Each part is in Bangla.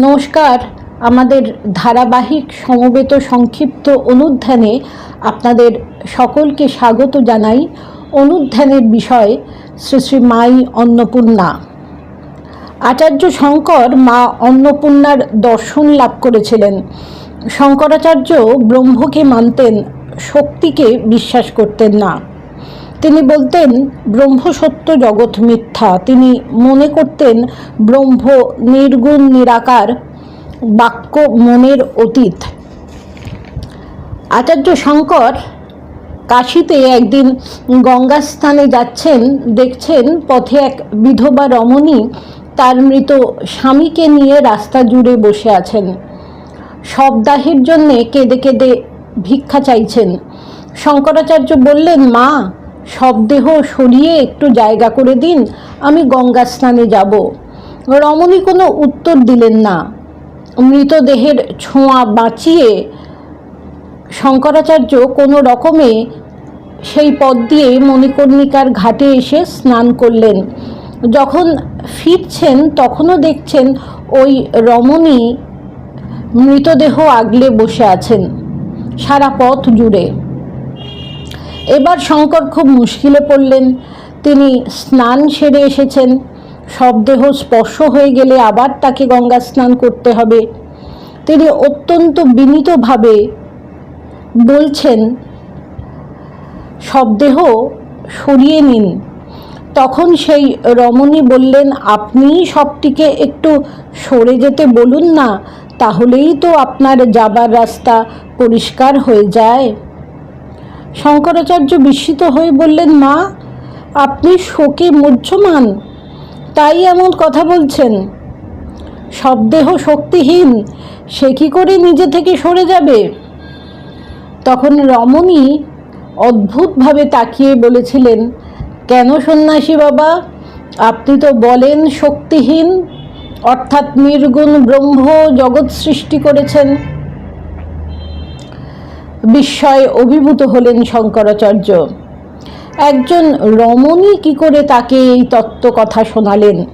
নমস্কার। আমাদের ধারাবাহিক সমবেত সংক্ষিপ্ত অনুধ্যানে আপনাদের সকলকে স্বাগত জানাই। অনুধ্যানের বিষয় শ্রী শ্রী মাই অন্নপূর্ণা। আচার্য শঙ্কর মা অন্নপূর্ণার দর্শন লাভ করেছিলেন। শঙ্করাচার্য ব্রহ্মকে মানতেন, শক্তিকে বিশ্বাস করতেন না। তিনি বলতেন ব্রহ্ম সত্য জগৎ মিথ্যা। তিনি মনে করতেন, ব্রহ্ম নির্গুণ নিরাকার বাক্য মনের অতীত। আচার্য শঙ্কর কাশিতে একদিন গঙ্গা স্থানে যাচ্ছেন, দেখছেন পথে এক বিধবা রমণী তার মৃত স্বামীকে নিয়ে রাস্তা জুড়ে বসে আছেন। শবদাহের জন্যে কেঁদে কেঁদে ভিক্ষা চাইছেন। শঙ্করাচার্য বললেন, মা শবদেহ সরিয়ে একটু জায়গা করে দিন, আমি গঙ্গা স্নানে যাব। রমণী কোনো উত্তর দিলেন না। মৃতদেহের ছোঁয়া বাঁচিয়ে শঙ্করাচার্য কোনো রকমে সেই পথ দিয়ে মণিকর্ণিকার ঘাটে এসে স্নান করলেন। যখন ফিরছেন তখনও দেখছেন ওই রমণী মৃতদেহ আগলে বসে আছেন। সারা পথ জুড়ে। এবার শঙ্কর খুব মুশকিলে পড়লেন। তিনি স্নান সেরে এসেছেন। শবদেহ স্পর্শ হয়ে গেলে আবার তাকে গঙ্গা স্নান করতে হবে। তিনি অত্যন্ত বিনীতভাবে বলছেন শবদেহ সরিয়ে নিন। তখন সেই রমণী বললেন আপনি সবটিকে একটু সরে যেতে বলুন না, তাহলেই তো আপনার যাবার রাস্তা পরিষ্কার হয়ে যায়। শঙ্করাচার্য বিস্মিত হয়ে বললেন, মা, আপনি শোকে মুহ্যমান তাই এমন কথা বলছেন। শবদেহ শক্তিহীন, সে কি করে নিজে থেকে সরে যাবে? তখন রমণী অদ্ভুতভাবে তাকিয়ে বলেছিলেন, কেন সন্ন্যাসী বাবা, আপনি তো বলেন শক্তিহীন, অর্থাৎ নির্গুণ ব্রহ্ম জগৎ সৃষ্টি করেছেন। বিস্ময়ে অভিভূত হলেন শঙ্করাচার্য। একজন রমণী কি করে তাকে এই তত্ত্ব কথা শোনালেন?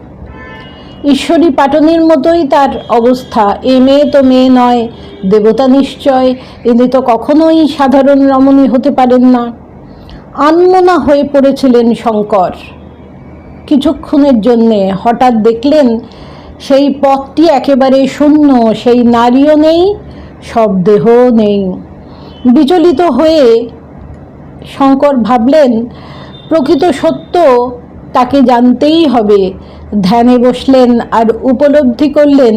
ঈশ্বরী পাটনির মতোই তার অবস্থা। এ মেয়ে তো মেয়ে নয়, দেবতা নিশ্চয় এনে তো কখনোই সাধারণ রমণী হতে পারেন না। আনমনা হয়ে পড়েছিলেন শঙ্কর। কিছুক্ষণের জন্যে হঠাৎ দেখলেন, সেই পথটি একেবারে শূন্য, সেই নারীও নেই শবদেহ নেই। বিচলিত হয়ে শঙ্কর ভাবলেন, প্রকৃত সত্য, তাকে জানতেই হবে। ধ্যানে বসলেন আর উপলব্ধি করলেন,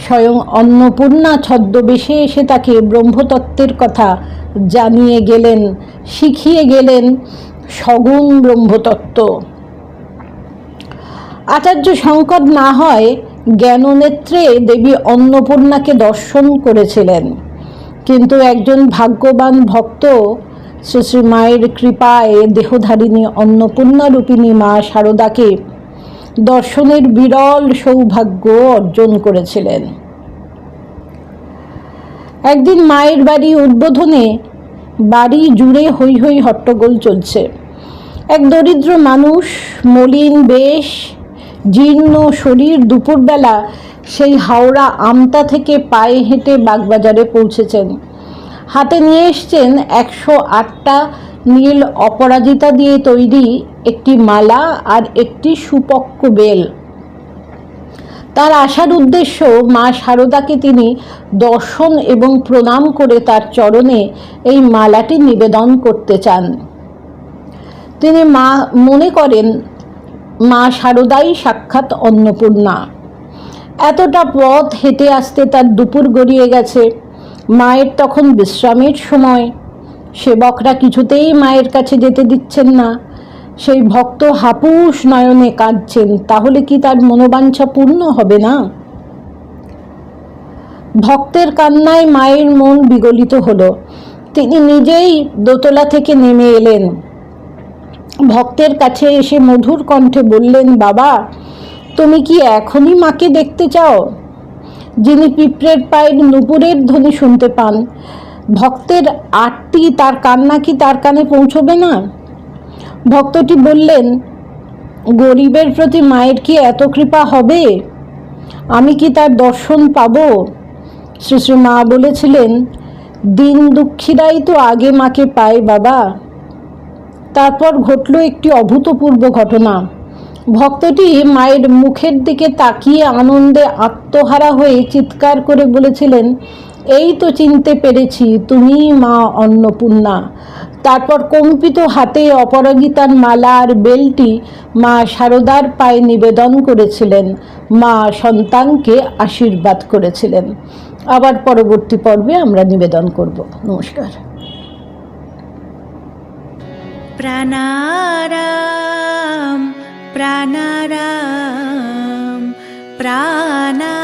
স্বয়ং অন্নপূর্ণা ছদ্মবেশে এসে তাকে ব্রহ্মতত্ত্বের কথা জানিয়ে গেলেন, শিখিয়ে গেলেন, সগুণ ব্রহ্মতত্ত্ব। আচার্য শঙ্কর না হয় জ্ঞাননেত্রে দেবী অন্নপূর্ণাকে দর্শন করেছিলেন। কিন্তু একজন ভাগ্যবান ভক্ত, শ্রী শ্রী মায়ের কৃপায় দেহধারিণী অন্নপূর্ণা রূপিণী মা শারদাকে দর্শনের বিরল সৌভাগ্য অর্জন করেছিলেন। একদিন মায়ের বাড়ি উদ্বোধনে বাড়ি জুড়ে হৈ হৈ হট্টগোল চলছে। এক দরিদ্র মানুষ, মলিন বেশ, জীর্ণ শরীর দুপুরবেলা সেই হাওড়া আমতা থেকে পায়ে হেঁটে বাগবাজারে পৌঁছেছেন। হাতে নিয়ে এসছেন একশো আটটা নীল অপরাজিতা দিয়ে তৈরি একটি মালা আর একটি সুপক্ক বেল। তার আসার উদ্দেশ্য মা শারদাকে তিনি দর্শন এবং প্রণাম করে তার চরণে এই মালাটি নিবেদন করতে চান। তিনি মা, মনে করেন, মা শারদাই সাক্ষাৎ অন্নপূর্ণা। এতটা পথ হেঁটে আসতে তার দুপুর গড়িয়ে গেছে। মায়ের তখন বিশ্রামের সময়। সেবকরা কিছুতেই মায়ের কাছে যেতে দিচ্ছেন না। সেই ভক্ত হাপুস নয়নে কাঁদছেন, তাহলে কি তার মনোবাঞ্ছা পূর্ণ হবে না? ভক্তের কান্নায় মায়ের মন বিগলিত হলো। তিনি নিজেই দোতলা থেকে নেমে এলেন। ভক্তের কাছে এসে মধুর কণ্ঠে বললেন, বাবা তুমি কি এখনই মাকে দেখতে চাও? যিনি পিঁপড়ের পায়ের নুপুরের ধ্বনি শুনতে পান। ভক্তের আটটি তার কান্না কি তার কানে পৌঁছবে না? ভক্তটি বললেন, গরিবের প্রতি মায়ের কি এত কৃপা হবে? আমি কি তার দর্শন পাবো? শ্রী শ্রী মা বলেছিলেন, দিন দুঃখীরাই তো আগে মাকে পায় বাবা। তারপর ঘটল একটি অভূতপূর্ব ঘটনা। ভক্তটি মায়ের মুখের দিকে তাকিয়ে আনন্দে আত্মহারা হয়ে চিৎকার করে বলেছিলেন, এই তো চিনতে পেরেছি, তুমি মা অন্নপূর্ণা। তারপর কম্পিত হাতে অপরাজিতার মালার বেলটি মা সারদার পায়ে নিবেদন করেছিলেন, মা সন্তানকে আশীর্বাদ করেছিলেন। আবার পরবর্তী পর্বে আমরা নিবেদন করব। নমস্কার। প্রাণারাম। प्राणाराम प्राणाराम